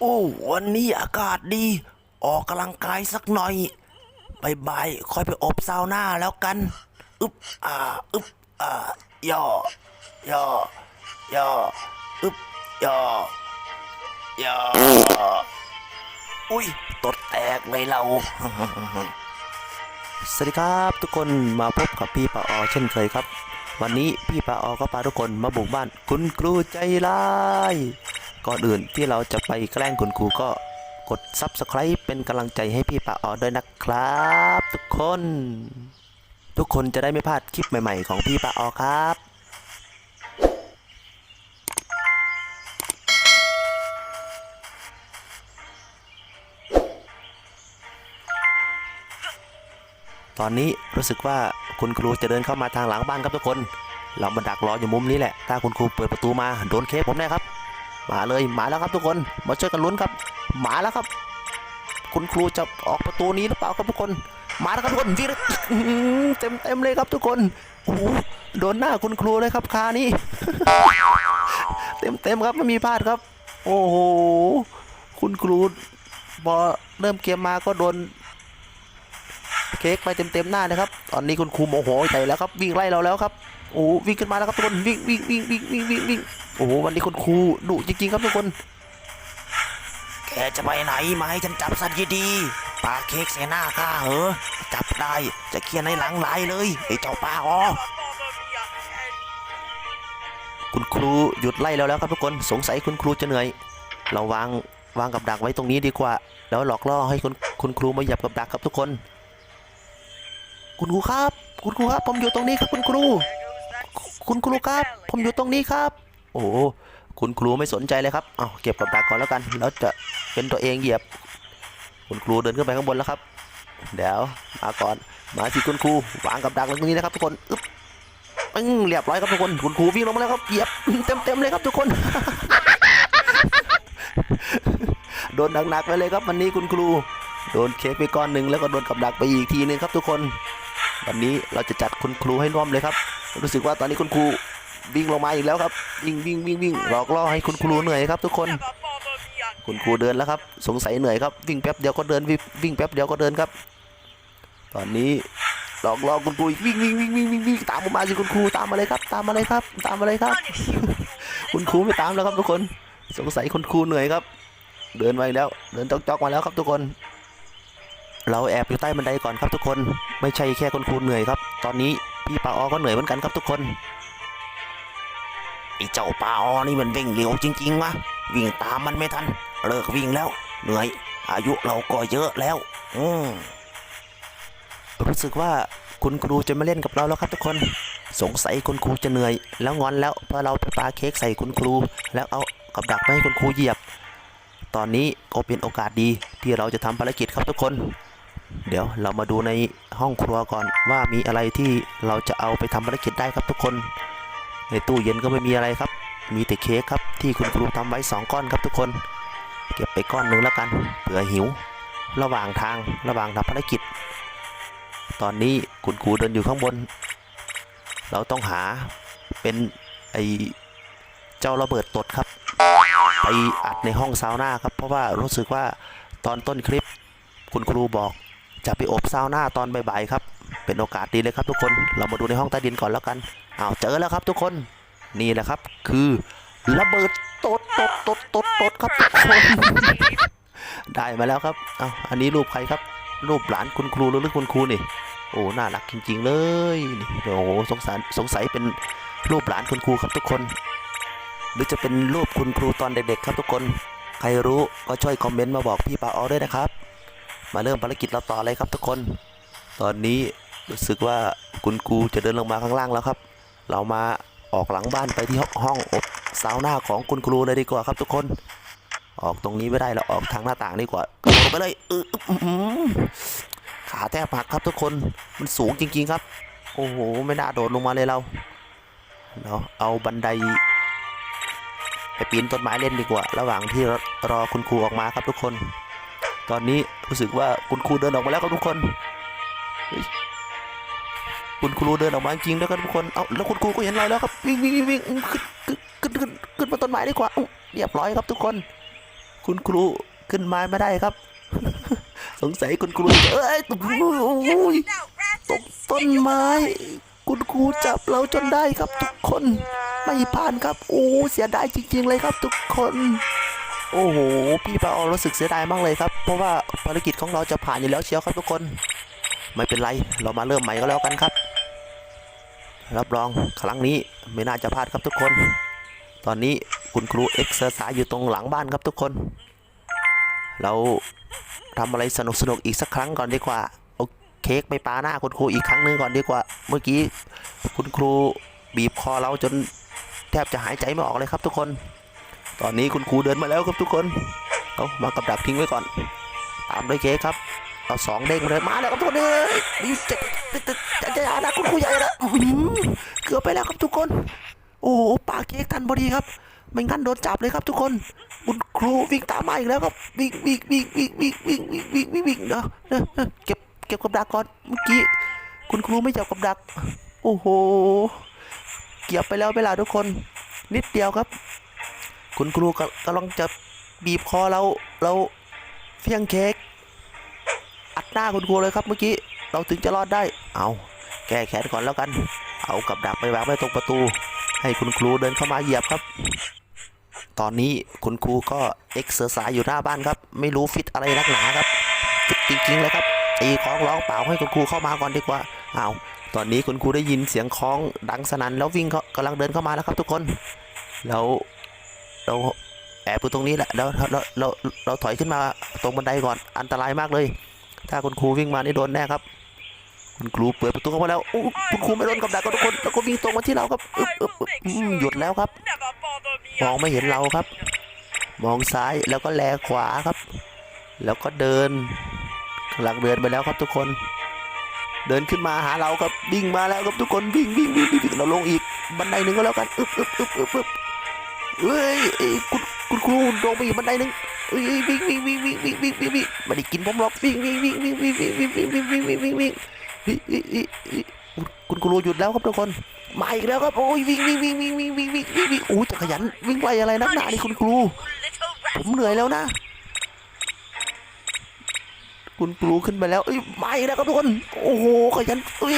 โอ้วันนี้อากาศดี ออกกำลังกายสักหน่อยบายๆค่อยไปอบซาวน่าแล้วกัน อึบอ่าอึบอ่าย่อย่อย่ออึบย่อย่ออุ้ยตดแตกเลยเรา สวัสดีครับทุกคนมาพบกับพี่ปาออเช่นเคยครับ วันนี้พี่ปาออก็พาทุกคนมาบุกบ้านคุณครูใจร้าย ก่อนอื่นที่เราจะไปแกล้งคุณครูก็กด Subscribe เป็นกำลังใจให้พี่ปาออด้วยนะครับ ทุกคน ทุกคนจะได้ไม่พลาดคลิปใหม่ๆ ของพี่ปาออครับตอนนี้รู้สึกว่าคุณครูจะเดินเข้ามาทางหลังบ้านครับทุกคน เรามาดักรออยู่มุมนี้แหละ ถ้าคุณครูเปิดประตูมาโดนเค้กผมแน่ครับ มาเลยมาแล้วครับทุกคนมาช่วยกันลุ้นครับ มาแล้วครับ คุณครูจะออกประตูนี้หรือเปล่าครับทุกคน มาแล้วครับทุกคนวิ่งเต็มเต็มเลยครับทุกคนโอ้โดนหน้าคุณครูเลยครับคานี้ เต็มเต็มครับไม่มีพลาดครับ โอ้โหคุณครูพอเริ่มเกมมาก็โดนเค้กไปเต็มๆหน้านะครับ ตอนนี้คุณครูโมโหใหญ่แล้วครับ วิ่งไล่เราแล้วครับ โอ้วิ่งขึ้นมาแล้วครับทุกคนวิ่งวิ่งวิ่งวิ่งวิ่งวิ่งวิ่ง โอ้โหวันนี้คุณครูดุจริงๆครับทุกคน แกจะไปไหนมาให้ฉันจับสัตว์ดีๆปลาเค้กเสหน้าข้าเหรอจับได้จะเคลียร์ในหลังไหลายเลยไอ้เจ้าปลาอ๋อคุณครูหยุดไล่เราแล้วครับทุกคนสงสัยคุณครูจะเหนื่อย เราวางวางกับดักไว้ตรงนี้ดีกว่า แล้วหลอกล่อให้คุณคุณครูมาหยียบกับดักครับทุกคน คุณครูครับ คุณครูครับ ผมอยู่ตรงนี้ครับคุณครู คุณครูครับ ผมอยู่ตรงนี้ครับ โอ้โหคุณครูไม่สนใจเลยครับเอาเก็บกับดักก่อนแล้วกัน แล้วจะเป็นตัวเองเหยียบ คุณครูเดินขึ้นไปข้างบนแล้วครับ เดี๋ยวมาก่อน มาที่คุณครูวางกับดักตรงนี้นะครับทุกคนอึ๊บปึ้งเรียบร้อยครับทุกคน คุณครูวิ่งลงมาแล้วครับ เหยียบเต็มเต็มเลยครับทุกคน โดนหนักๆไปเลยครับวันนี้คุณครู โดนเค้กไปก้อนหนึ่งแล้วก็โดนกับดักไปอีกทีหนึงครับทุกคน วันนี้เราจะจัดคุณครูให้น่วมเลยครับ รู้สึกว่าตอนนี้คุณครู วิ่งลงมาอีกแล้วครับวิ่งวิ่งวิ่งวิ่งหลอกล่อให้คุณครูเหนื่อยครับทุกคน คุณครูเดินแล้วครับ สงสัยเหนื่อยครับวิ่งแป๊บเดียวก็เดินวิ่งแป๊บเดียวก็เดินครับ ตอนนี้หลอกล่อคุณครูวิ่งวิ่งวิ่งวิ่งวิ่งวิ่งตามมมาสิคุณครูตามมาเลยครับ ตามมาเลยครับ ตามมาเลยครับ คุณครูไม่ตามแล้วครับทุกคน สงสัยคุณครูเหนื่อยครับ เดินมาแล้ว เดินจอกๆมาแล้วครับทุกคนเราแอบอยู่ใต้บันไดก่อนครับทุกคน ไม่ใช่แค่คุณครูเหนื่อยครับ ตอนนี้พี่ปาออก็เหนื่อยเหมือนกันครับทุกคน ไอ้เจ้าปลาออนี่มันวิ่งเร็วจริงๆวะวิ่งตามมันไม่ทัน เลิกวิ่งแล้ว เหนื่อย อายุเราก็เยอะแล้ว อืมรู้สึกว่าคุณครูจะมาเล่นกับเราแล้วครับทุกคน สงสัยคุณครูจะเหนื่อย แล้วงอนแล้วเพราะเราไปปาเค้กใส่คุณครู แล้วเอากับดักไปให้คุณครูเหยียบ ตอนนี้ก็เป็นโอกาสดีที่เราจะทำภารกิจครับทุกคน เดี๋ยวเรามาดูในห้องครัวก่อนว่ามีอะไรที่เราจะเอาไปทำภารกิจได้ครับทุกคน ในตู้เย็นก็ไม่มีอะไรครับ มีแต่เค้กครับที่คุณครูทำไว้สองก้อนครับทุกคน เก็บไปก้อนหนึ่งแล้วกันเผื่อหิว ระหว่างทางระหว่างทำภารกิจ ตอนนี้คุณครูเดินอยู่ข้างบน เราต้องหาเป็นไอเจ้าระเบิดตดครับ ไปอัดในห้องซาวน่าครับ เพราะว่ารู้สึกว่าตอนต้นคลิป คุณครูบอกจะไปอบซาวน่าตอนบ่ายๆครับ เป็นโอกาสดีเลยครับทุกคนเรามาดูในห้องใต้ดินก่อนแล้วกันอ้าวเจอแล้วครับทุกคนนี่แหละครับ คือระเบิดตดตดตดตดตดครับทุกคนได้มาแล้วครับอ้าวอันนี้รูปใครครับ รูปหลานคุณครูหรือคุณครูนี่โอ้น่ารักจริง ๆ เลยนี่โอ้โหสงสารสงสัยเป็นรูปหลานคุณครูครับทุกคน หรือจะเป็นรูปคุณครูตอนเด็กๆครับทุกคน ใครรู้ก็ช่วยคอมเมนต์มาบอกพี่ปาออด้วยนะครับ มาเริ่มภารกิจเราต่อเลยครับทุกคน ตอนนี้ รู้สึกว่าคุณครูจะเดินลงมาข้างล่างแล้วครับ เรามาออกหลังบ้านไปที่ห้องอบซาวน่าของคุณครูเลยดีกว่าครับทุกคน ออกตรงนี้ไม่ได้เราออกทางหน้าต่างดีกว่ากระโดดไปเลยเออขาแทบหักครับทุกคนมันสูงจริง ๆครับ โอ้โหไม่น่าโดดลงมาเลยเราเราเอาบันไดไปปีนต้นไม้เล่นดีกว่า ระหว่างที่รอคุณครูออกมาครับทุกคน ตอนนี้รู้สึกว่าคุณครูเดินออกมาแล้วครับทุกคน คุณครูเดินออกมาจริงแล้วครับทุกคน เอาแล้วคุณครูก็เห็นเราแล้วครับ วิ่งวิ่งวิ่งขึ้นขึ้นขึ้นขึ้นมาต้นไม้ดีกว่าเรียบร้อยครับทุกคน คุณครูขึ้นไมาไม่ได้ครับ สงสัยคุณครูเอ้ยตกตกต้นไม้ คุณครูจับเราจนได้ครับทุกคน ไม่ผ่านครับ โอ้เสียดายจริง ๆ เลยครับ ทุกคน โอ้โห พี่ปาออรู้สึกเสียดายมากเลยครับ เพราะว่าภารกิจของเราจะผ่านอยู่แล้วเชียวครับทุกคน ไม่เป็นไร เรามาเริ่มใหม่ก็แล้วกันครับ รับรองครั้งนี้ไม่น่าจะพลาดครับทุกคน ตอนนี้คุณครูเอ็กซ์เซอร์สายอยู่ตรงหลังบ้านครับทุกคน เราทำอะไรสนุกสนุกอีกสักครั้งก่อนดีกว่าเอาเค้กไปปาหน้าคุณครูอีกครั้งหนึงก่อนดีกว่า เมื่อกี้คุณครูบีบคอเราจนแทบจะหายใจไม่ออกเลยครับทุกคน ตอนนี้คุณครูเดินมาแล้วครับทุกคน เอามากับดักทิ้งไว้ก่อน ตามด้วยเค้กครับ เอาสองเด้งเลยมาแล้วครับทุกคนเอ้ยนี่จะจะจะจะจะนะคุณครูใหญ่ละเกือบไปแล้วครับทุกคน โอ้โหปาเค้กทันพอดีครับ ไม่งั้นโดนจับเลยครับทุกคนคุณครูวิ่งตามมาอีกแล้วครับวิ่งวิ่งวิ่งวิ่งวิ่งวิ่งวิ่งวิ่งวิ่งวิ่งเนาะเนอะเนอเก็บเก็บกับดักก่อนเมื่อกี้คุณครูไม่จับกับดัก โอ้โหเกี่ยวไปแล้วเวลาทุกคน นิดเดียวครับ คุณครูกำกำลังจะบีบคอเราเราเฟี้ยงเค้ก น้าคุณครูเลยครับเมื่อกี้ เราถึงจะรอดได้ เอาแก้แค้นก่อนแล้วกัน เอากับดักไปวางไว้ตรงประตู ให้คุณครูเดินเข้ามาเหยียบครับ ตอนนี้คุณครูก็เอ็กเซอร์ไซส์อยู่หน้าบ้านครับ ไม่รู้ฟิตอะไรนักหนาครับฟิตจริงๆเลยครับตีคล้องร้องเปล่าให้คุณครูเข้ามาก่อนดีกว่าเอาตอนนี้คุณครูได้ยินเสียงคล้องดังสนั่นแล้ววิ่งเขากำลังเดินเข้ามาแล้วครับทุกคน แล้วเราแอบอยู่ตรงนี้แหละแล้วเราเราเราถอยขึ้นมาตรงบันไดก่อนอันตรายมากเลย ถ้าคุณครูวิ่งมานี่โดนแน่ครับ คุณครูเปิดประตูเข้ามาแล้วอู้คุณครูไม่โดนกับดักครับทุกคนแล้วก็วิ่งตรงมาที่เราครับอึ๊บอึ๊บอึ๊บหยุดแล้วครับ มองไม่เห็นเราครับ มองซ้ายแล้วก็แลขวาครับ แล้วก็เดินกำลังเดินไปแล้วครับทุกคน เดินขึ้นมาหาเราครับวิ่งมาแล้วครับทุกคนวิ่งวิ่งวิ่งวิ่งเราลงอีกบันไดหนึ่งก็แล้วกันอึ๊บอึ๊บอึ๊บอึ๊บเฮ้ยคุณคุณครูลงไปอีกบันไดหนึ่ง อ้ยวิ่งวิ่งวิ่งวิ่งวิ่งวิ่งวิ่งวิ่งไม่ได้กินผมหรอกวิ่งวิ่งวิ่งวิ่งวิ่งวิ่งวิ่งวิ่งวิ่งวิ่งวิ่งวิ่งวิ่งเฮ้ยเฮ้ยเฮ้ยเฮ้ยคุณครูหยุดแล้วครับทุกคนมาอีกแล้วครับโอ้ยวิ่งวิ่งวิ่งวิ่งวิ่งวิ่งวิ่งวิ่งวิ่งโอ้ยจะขยันวิ่งไวอะไรนักหนานี่คุณครูผมเหนื่อยแล้วนะ คุณครูขึ้นไปแล้วเอ้ยมาอีกแล้วครับทุกคนโอ้โหขยันเอ้ย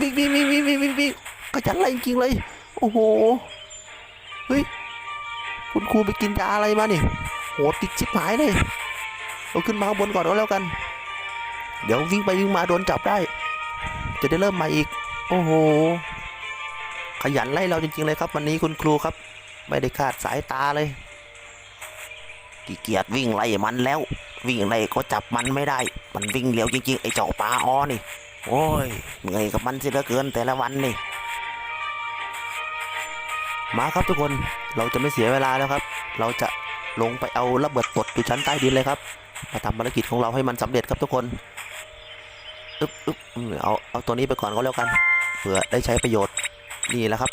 วิ่งวิ่งวิ่งวิ่งวิ่งวิ่งวิ่งขยันอะไรจริงเลยโอ้โหเฮ้ยคุณครูไปกินยาอะไรมาเนี่ย โหติดชิบหายเลยเราขึ้นมาบนก่อนก็แล้วกัน เดี๋ยววิ่งไปวิ่งมาโดนจับได้ จะได้เริ่มใหม่อีก โอ้โห ขยันไล่เราจริงๆเลยครับ วันนี้คุณครูครับ ไม่ได้คาดสายตาเลยขี้เกียจวิ่งไล่มันแล้ว วิ่งไล่ก็จับมันไม่ได้ มันวิ่งเร็วจริงๆไอ้เจ้าปลาอ้อนี่ โอ้ยเหนื่อยกับมันสิเหลือเกินแต่ละวันนี่มาครับทุกคนเราจะไม่เสียเวลาแล้วครับ เราจะ ลงไปเอาระเบิดตดอยู่ชั้นใต้ดินเลยครับ มาทำภารกิจของเราให้มันสำเร็จครับทุกคนอึ๊บอึ๊บเอาเอาตัวนี้ไปก่อนก็แล้วกันเผื่อได้ใช้ประโยชน์นี่แหละครับ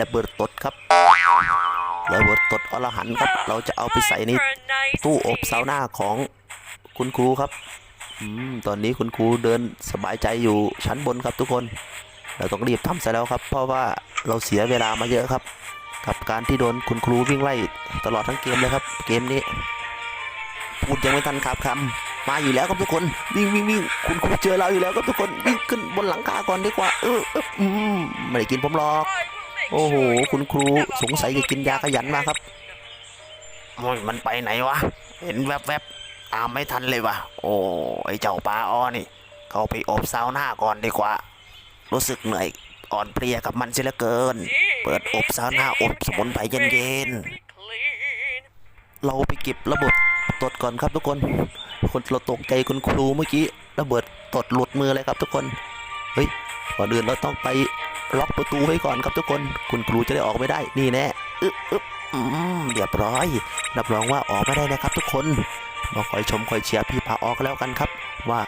ระเบิดตดครับระเบิดตดอรหันครับ เราจะเอาไปใส่ในตู้อบซาวน่าของคุณครูครับอืมตอนนี้คุณครูเดินสบายใจอยู่ชั้นบนครับทุกคน เราต้องรีบทำซะแล้วครับ เพราะว่าเราเสียเวลามาเยอะครับ กับการที่โดนคุณครูวิ่งไล่ตลอดทั้งเกมเลยครับ เกมนี้ พูดยังไม่ทันขาดคำมาอยู่แล้วครับทุกคนวิ่งวิ่งวิ่งคุณครูเจอเราอยู่แล้วครับทุกคนวิ่งขึ้นบนหลังคาก่อนดีกว่า เออเอออืมไม่ได้กินผมหรอก โอ้โห คุณครูสงสัยจะกินยาขยันมาครับโอ้ยมันไปไหนวะ เห็นแวบๆตามไม่ทันเลยวะโอ้ไอเจ้าปลาอ้อนี่ เขาไปอบซาวน่าก่อนดีกว่า รู้สึกเหนื่อย อ่อนเพลียกับมันเสียเหลือเกิน เปิดอบซาวน่าอบสมุนไพรเย็นๆ เราไปเก็บระเบิดตดก่อนครับทุกคน คนเราตกใจคุณครูเมื่อกี้ระเบิดตดหลุดมือเลยครับทุกคน เฮ้ยก่อนอื่นเราต้องไปล็อกประตูไว้ก่อนครับทุกคน คุณครูจะได้ออกไม่ได้ นี่แน่อึ๊บอึ๊บอืมเรียบร้อย รับรองว่าออกไม่ได้นะครับทุกคนมาคอยชมคอยเชียร์พี่พาออกแล้วกันครับ ว่า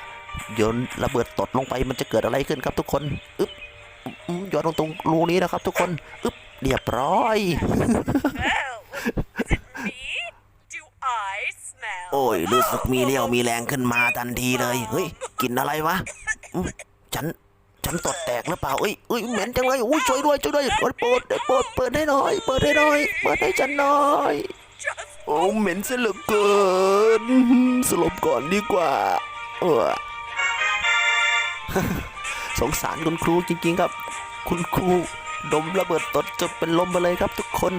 โยนระเบิดตดลงไปมันจะเกิดอะไรขึ้นครับทุกคน อึ๊บ อืมโยนลงตรงรูนี้นะครับ ทุกคนอึ๊บเรียบร้อย โอ้ยรู้สึกมีเรี่ยวมีแรงขึ้นมาทันทีเลย เฮ้ยกินอะไรวะฉันฉันตดแตกหรือเปล่าเอ้ยเอ้ยเหม็นจังเลยอุ้ยช่วยด้วยช่วยด้วยเปิดเปิดเปิดเปิดให้หน่อย เปิดให้หน่อยเปิดให้ฉันหน่อยโอ้เหม็นซะเหลือเกินสลบก่อนดีกว่า เออ สงสารคุณครูจริงๆครับ คุณครูดมระเบิดตดจนเป็นลมไปเลยครับทุกคน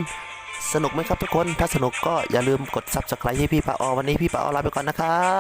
สนุกไหมครับทุกคน ถ้าสนุกก็อย่าลืมกด subscribe ให้พี่ปาออวันนี้พี่ปาออลาไปก่อนนะครับ